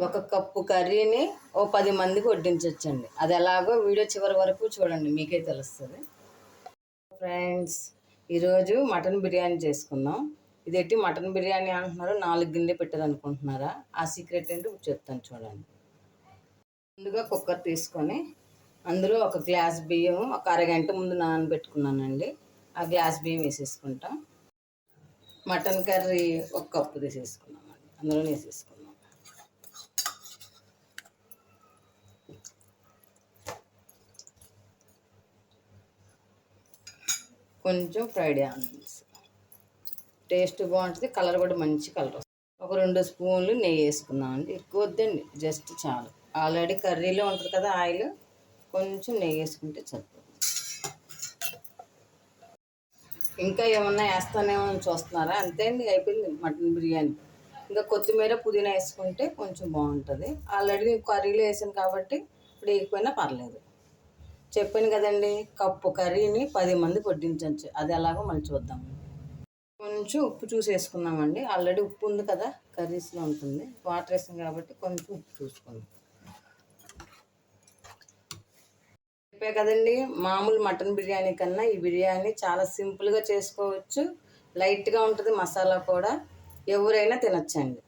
ఒక కప్పు కర్రీని ఓ పది మందికి వడ్డించవచ్చండి అది ఎలాగో వీడియో చివరి వరకు చూడండి మీకే తెలుస్తుంది. ఫ్రెండ్స్ ఈరోజు మటన్ బిర్యానీ చేసుకుందాం. ఇది ఎట్టి మటన్ బిర్యానీ అంటున్నారు? నాలుగు గిన్నె పెట్టారు అనుకుంటున్నారా ఆ సీక్రెట్ ఏంటో చెప్తాను చూడండి. ముందుగా కుక్కర్ తీసుకొని అందులో ఒక గ్లాస్ బియ్యం ఒక అరగంట ముందు నానబెట్టుకున్నానండి. ఆ గ్లాస్ బియ్యం వేసేసుకుంటాం. మటన్ కర్రీ ఒక కప్పు తీసేసుకున్నామండి. అందులో వేసేసుకున్నాం కొంచెం ఫ్రైడ్ ఆనియన్స్. టేస్ట్ బాగుంటుంది కలర్ కూడా మంచి కలర్ వస్తుంది. ఒక రెండు స్పూన్లు నెయ్యి వేసుకుందామండి ఎక్కువ వద్దండి జస్ట్ చాలు. ఆల్రెడీ కర్రీలో ఉంటుంది కదా ఆయిల్ కొంచెం నెయ్యి వేసుకుంటే సరిపోతుంది. ఇంకా ఏమన్నా వేస్తానేమో చూస్తున్నారా? అంతే అండి అయిపోయింది మటన్ బిర్యానీ. ఇంకా కొత్తిమీర పుదీనా వేసుకుంటే కొంచెం బాగుంటుంది. ఆల్రెడీ కర్రీలో వేసాను కాబట్టి ఇప్పుడు వేయకపోయినా పర్లేదు. చెప్పాను కదండి కప్పు కర్రీని పది మంది వడ్డించవచ్చు అది ఎలాగో మళ్ళీ చూద్దాం. కొంచెం ఉప్పు చూసేసుకున్నామండి ఆల్రెడీ ఉప్పు ఉంది కదా కర్రీస్లో ఉంటుంది. వాటర్ వేసాం కాబట్టి కొంచెం ఉప్పు చూసుకుందాం. చెప్పే కదండి మామూలు మటన్ బిర్యానీ కన్నా ఈ బిర్యానీ చాలా సింపుల్గా చేసుకోవచ్చు. లైట్గా ఉంటుంది మసాలా కూడా. ఎవరైనా తినచ్చండి.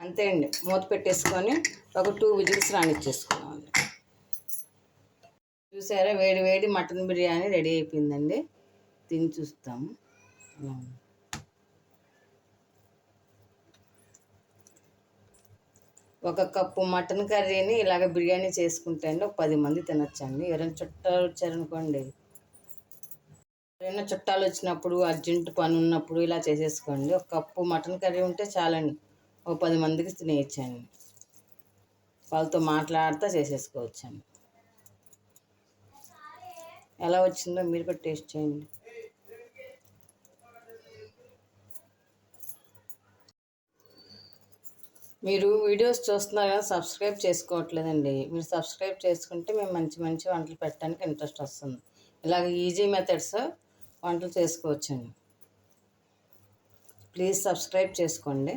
అంతే అండి. మూత పెట్టేసుకొని ఒక టూ విజిల్స్ రానిచ్చేసుకున్నామండి చూసారా? వేడి వేడి మటన్ బిర్యానీ రెడీ అయిపోయిందండి. తిని చూస్తాము. ఒక కప్పు మటన్ కర్రీని ఇలాగ బిర్యానీ చేసుకుంటే అండి ఒక పది మంది తినొచ్చండి. ఎవరైనా చుట్టాలు వచ్చారనుకోండి. ఎవరైనా చుట్టాలు వచ్చినప్పుడు అర్జెంట్ పని ఉన్నప్పుడు ఇలా చేసేసుకోండి. ఒక కప్పు మటన్ కర్రీ ఉంటే చాలండి. ఒక పది మందికి తినేయచ్చండి. వాళ్ళతో మాట్లాడుతూ చేసేసుకోవచ్చండి. ఎలా వచ్చిందో మీరు కూడా టేస్ట్ చేయండి. మీరు వీడియోస్ చూస్తున్నారు కదా సబ్స్క్రైబ్ చేసుకోవట్లేదండి. మీరు సబ్స్క్రైబ్ చేసుకుంటే మేము మంచి మంచి వంటలు పెట్టడానికి ఇంట్రెస్ట్ వస్తుంది. ఇలాగ ఈజీ మెథడ్స్ వంటలు చేసుకోవచ్చండి. ప్లీజ్ సబ్స్క్రైబ్ చేసుకోండి.